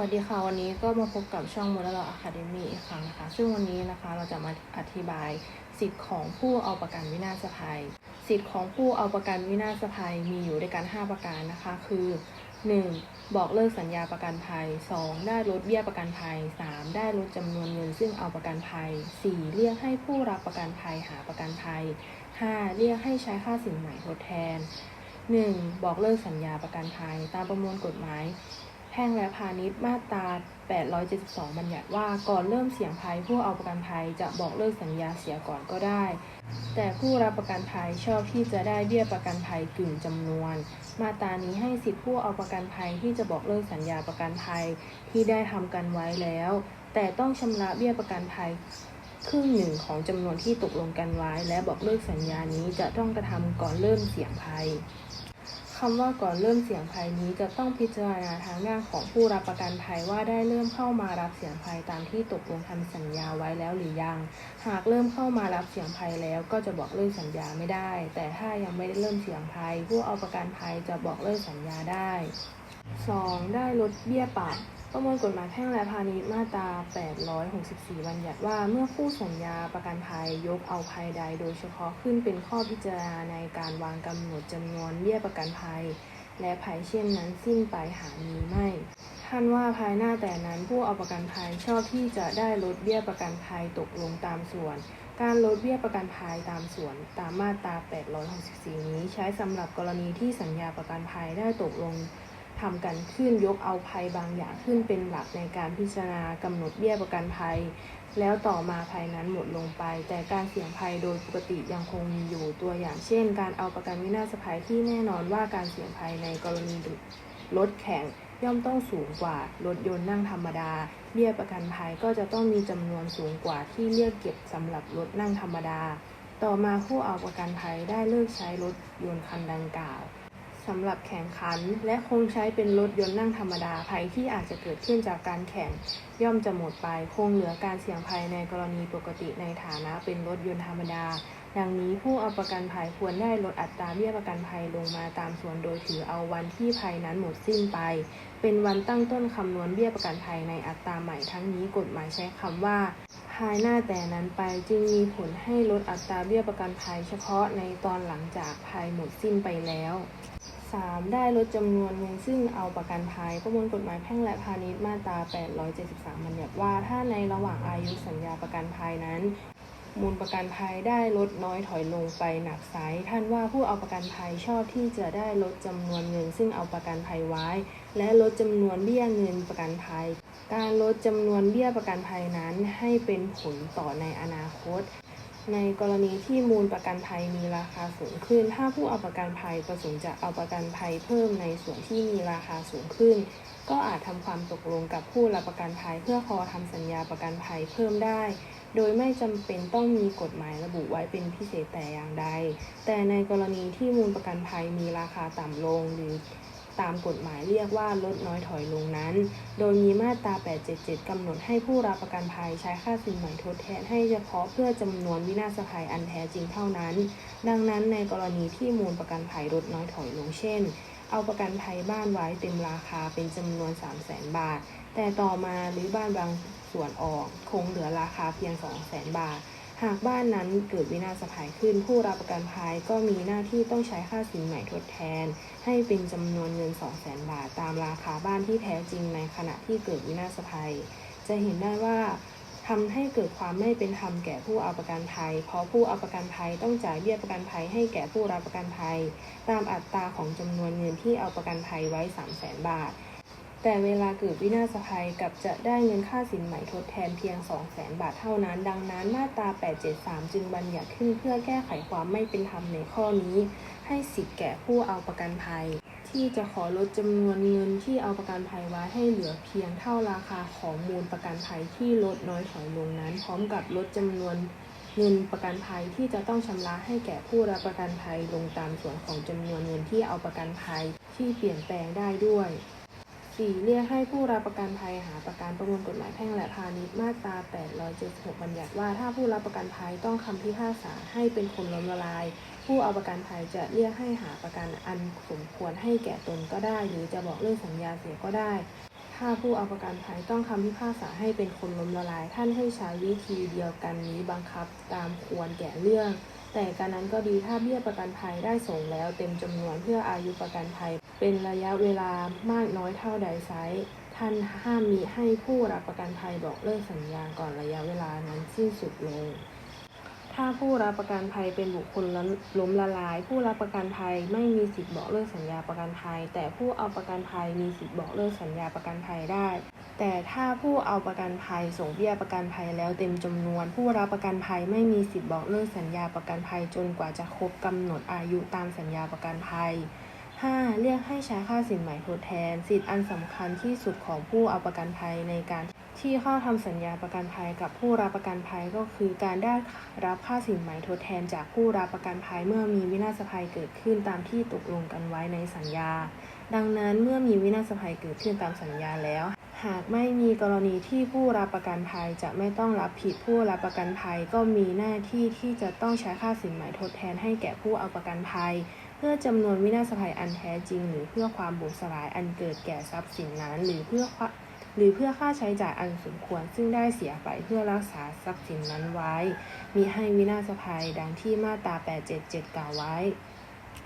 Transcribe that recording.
วัสดีค่ะ วันนี้ก็มาพบกับช่องมูลลออะคาเดมี่อีกครั้งนะคะ ซึ่งวันนี้นะคะเราจะมาอธิบายสิทธิ์ของผู้เอาประกันวินาศภัย สิทธิ์ของผู้เอาประกันวินาศภัยมีอยู่ด้วยกัน 5 ประการนะคะ คือ 1. บอกเลิกสัญญาประกันภัย 2. ได้ลดเบี้ยประกันภัย 3. ได้ลดจำนวนเงินซึ่งเอาประกันภัย 4. เรียกให้ผู้รับประกันภัยหาประกันภัย 5. เรียกให้ใช้ค่าสินใหม่ทดแทน 1. บอกเลิกสัญญาประกันภัย ตามประมวลกฎหมาย พ่งและพาณิชย์มาตรา 872 บัญญัติว่าก่อนเริ่มเสี่ยงภัยผู้เอาประกันภัยจะบอกเลิกสัญญาเสียก่อนก็ได้ แต่ผู้รับประกันภัยชอบที่จะได้เบี้ยประกันภัยกึ่งจำนวน มาตรานี้ให้สิทธิผู้เอาประกันภัยที่จะบอกเลิกสัญญาประกันภัยที่ได้ทำกันไว้แล้ว แต่ต้องชำระเบี้ยประกันภัยครึ่งหนึ่งของจำนวนที่ตกลงกันไว้ และบอกเลิกสัญญานี้จะต้องกระทำก่อนเริ่มเสี่ยงภัย คำว่าก่อนเริ่มเสี่ยงภัยนี้จะต้องพิจารณาทางด้านของผู้รับประกันภัยว่าได้เริ่มเข้ามารับเสี่ยงภัยตามที่ตกลงทำสัญญาไว้แล้วหรือยัง หากเริ่มเข้ามารับเสี่ยงภัยแล้วก็จะบอกเลิกสัญญาไม่ได้ แต่ถ้ายังไม่ได้เริ่มเสี่ยงภัย ผู้เอาประกันภัยจะบอกเลิกสัญญาได้ 2. ได้ลดเบี้ยปรับ ประมวลกฎหมายแพ่งและพาณิชย์มาตรา 864 บัญญัติว่าเมื่อคู่สัญญาประกันภัยยกเอาภัยใดโดยเฉพาะขึ้นเป็นข้อพิจารณาในการวางกำหนดจำนวนเบี้ยประกันภัย และภัยเช่นนั้นสิ้นไปหามีไม่ ท่านว่าภายหน้าแต่นั้นผู้เอาประกันภัยชอบที่จะได้ลดเบี้ยประกันภัยตกลงตามส่วน การลดเบี้ยประกันภัยตามส่วนตามมาตรา 864 นี้ใช้สำหรับกรณีที่สัญญาประกันภัยได้ตกลง ทำกันขึ้นยกเอาภัยบางอย่างขึ้นเป็นหลักในการพิจารณากำหนดเบี้ยประกันภัย แล้วต่อมาภัยนั้นหมดลงไป แต่การเสี่ยงภัยโดยปกติยังคงมีอยู่ตัวอย่างเช่น การเอาประกันวินาศภัยที่แน่นอนว่าการเสี่ยงภัยในกรณีรถแข่งย่อมต้องสูงกว่ารถยนต์นั่งธรรมดา เบี้ยประกันภัยก็จะต้องมีจำนวนสูงกว่าที่เรียกเก็บสำหรับรถนั่งธรรมดา ต่อมาผู้เอาประกันภัยได้เลิกใช้รถยนต์คันดังกล่าว สำหรับแข่งขัน และคงใช้เป็นรถยนต์นั่งธรรมดาภัยที่อาจจะเกิดขึ้นจากการแข่งย่อมจะหมดไป คงเหลือการเสี่ยงภัยในกรณีปกติในฐานะเป็นรถยนต์ธรรมดา ดังนี้ผู้เอาประกันภัยควรได้ลดอัตราเบี้ยประกันภัยลงมาตามส่วนโดยถือเอาวันที่ภัยนั้นหมดสิ้นไป เป็นวันตั้งต้นคำนวณเบี้ยประกันภัยในอัตราใหม่ทั้งนี้กฎหมายใช้คำว่าภายหน้าแต่นั้นไปจึงมีผลให้ลดอัตราเบี้ยประกันภัยเฉพาะในตอนหลังจากภัยหมดสิ้นไปแล้ว 3. ได้ลดจำนวนเงินซึ่งเอาประกันภัย ประมวลกฎหมายแพ่งและพาณิชย์มาตรา 873 บัญญัติว่า ถ้าในระหว่างอายุสัญญาประกันภัยนั้น มูลประกันภัยได้ลดน้อยถอยลงไปหนักไซท่านว่าผู้เอาประกันภัยชอบที่จะได้ลดจำนวนเงิน ซึ่งเอาประกันภัยไว้ และลดจำนวนเบี้ยเงินประกันภัย การลดจำนวนเบี้ยประกันภัยนั้นให้เป็นผลต่อในอนาคต ในกรณีที่มูลประกันภัยมีราคาสูงขึ้น ถ้าผู้เอาประกันภัยประสงค์จะเอาประกันภัยเพิ่มในส่วนที่มีราคาสูงขึ้น ก็อาจทำความตกลงกับผู้รับประกันภัยเพื่อขอทำสัญญาประกันภัยเพิ่มได้ โดยไม่จำเป็นต้องมีกฎหมายระบุไว้เป็นพิเศษแต่อย่างใด แต่ในกรณีที่มูลประกันภัยมีราคาต่ำลงหรือ ตามกฎหมายเรียกว่าลดน้อยถอยลงนั้น โดยมีมาตรา 877 กำหนดให้ผู้รับประกันภัยใช้ค่าสินใหม่ทดแทนให้เฉพาะเพื่อจำนวนวินาศภัยอันแท้จริงเท่านั้น ดังนั้นในกรณีที่มูลประกันภัยลดน้อยถอยลงเช่น เอาประกันภัยบ้านไว้เต็มราคาเป็นจำนวน 3 0 0แสนบาท แต่ต่อมาหรือบ้านบางส่วนออก คงเหลือราคาเพียง 2 0 0แสนบาท หากบ้านนั้นเกิดวินาศภัยขึ้น ผู้รับประกันภัยก็มีหน้าที่ต้องใช้ค่าสินใหม่ทดแทน ให้เป็นจำนวนเงิน 2 0 0แสนบาท ตามราคาบ้านที่แท้จริงในขณะที่เกิดวินาศภัย จะเห็นได้ว่าทำให้เกิดความไม่เป็นธรรมแก่ผู้เอาประกันภัย เพราะผู้เอาประกันภัยต้องจ่ายเบี้ยประกันภัยให้แก่ผู้รับประกันภัย ตามอัตราของจำนวนเงินที่เอาประกันภัยไว้ 3 0 0แสนบาท แต่เวลาเกิดวินาศภัยกับจะได้เงินค่าสินใหม่ทดแทนเพียง 2 0 0แสนบาทเท่านั้น ดังนั้นมาตรา 873 จึงบัญญัติขึ้นเพื่อแก้ไขความไม่เป็นธรรมในข้อนี้ ให้สิทธิ์แก่ผู้เอาประกันภัย ที่จะขอลดจำนวนเงินที่เอาประกันภัยไว้ให้เหลือเพียงเท่าราคาของมูลประกันภัยที่ลดน้อยถอยลงนั้น พร้อมกับลดจำนวนเงินประกันภัยที่จะต้องชำระให้แก่ผู้รับประกันภัยลงตามส่วนของจำนวนเงินที่เอาประกันภัยที่เปลี่ยนแปลงได้ด้วย 4. เรียกให้ผู้รับประกันภัยหาประกันประมวลกฎหมายแพ่งและพาณิชย์มาตรา 876 บัญญัติว่าถ้าผู้รับประกันภัยต้องคำพิพากษาให้เป็นคนล้มละลาย ผู้เอาประกันภัยจะเรียกให้หาประกันอันสมควรให้แก่ตนก็ได้ หรือจะบอกเลิกสัญญาเสียก็ได้ ถ้าผู้เอาประกันภัยต้องคำพิพากษาให้เป็นคนล้มละลาย ท่านให้ใช้วิธีเดียวกันนี้บังคับตามควรแก่เรื่อง แต่การนั้นก็ดีถ้าเบี้ยประกันภัยได้ส่งแล้วเต็มจำนวนเพื่ออายุประกันภัย เป็นระยะเวลามากน้อยเท่าใดไซส์ท่านห้ามมีให้ผู้รับประกันภัยบอกเลิกสัญญาก่อนระยะเวลานั้นสิ้นสุดลง ถ้าผู้รับประกันภัยเป็นบุคคลล้มละลาย ผู้รับประกันภัยไม่มีสิทธิ์บอกเลิกสัญญาประกันภัย แต่ผู้เอาประกันภัยมีสิทธิ์บอกเลิกสัญญาประกันภัยได้ แต่ถ้าผู้เอาประกันภัยส่งเบี้ยประกันภัยแล้วเต็มจำนวน ผู้รับประกันภัยไม่มีสิทธิ์บอกเลิกสัญญาประกันภัยจนกว่าจะครบกำหนดอายุตามสัญญาประกันภัย 5. เรียกให้ใช้ค่าสินไหม่ทดแทน สิทธิอันสำคัญที่สุดของผู้เอาประกันภัยในการที่เข้าทำสัญญาประกันภัยกับผู้รับประกันภัยก็คือการได้รับค่าสินไหม่ทดแทนจากผู้รับประกันภัยเมื่อมีวินาศภัยเกิดขึ้นตามที่ตกลงกันไว้ในสัญญา ดังนั้นเมื่อมีวินาศภัยเกิดขึ้นตามสัญญาแล้ว หากไม่มีกรณีที่ผู้รับประกันภัยจะไม่ต้องรับผิดผู้รับประกันภัยก็มีหน้าที่ที่จะต้องใช้ค่าสินไหม่ทดแทนให้แก่ผู้เอาประกันภัย เพื่อจำนวนวินาศภัยอันแท้จริง หรือเพื่อความบุกสลายอันเกิดแก่ทรัพย์สินนั้น หรือเพื่อหรือเพื่อค่าใช้จ่ายอันสมควรซึ่งได้เสียไปเพื่อรักษาทรัพย์สินนั้นไว้ มีให้วินาศภัยดังที่มาตรา 877 กล่าวไว้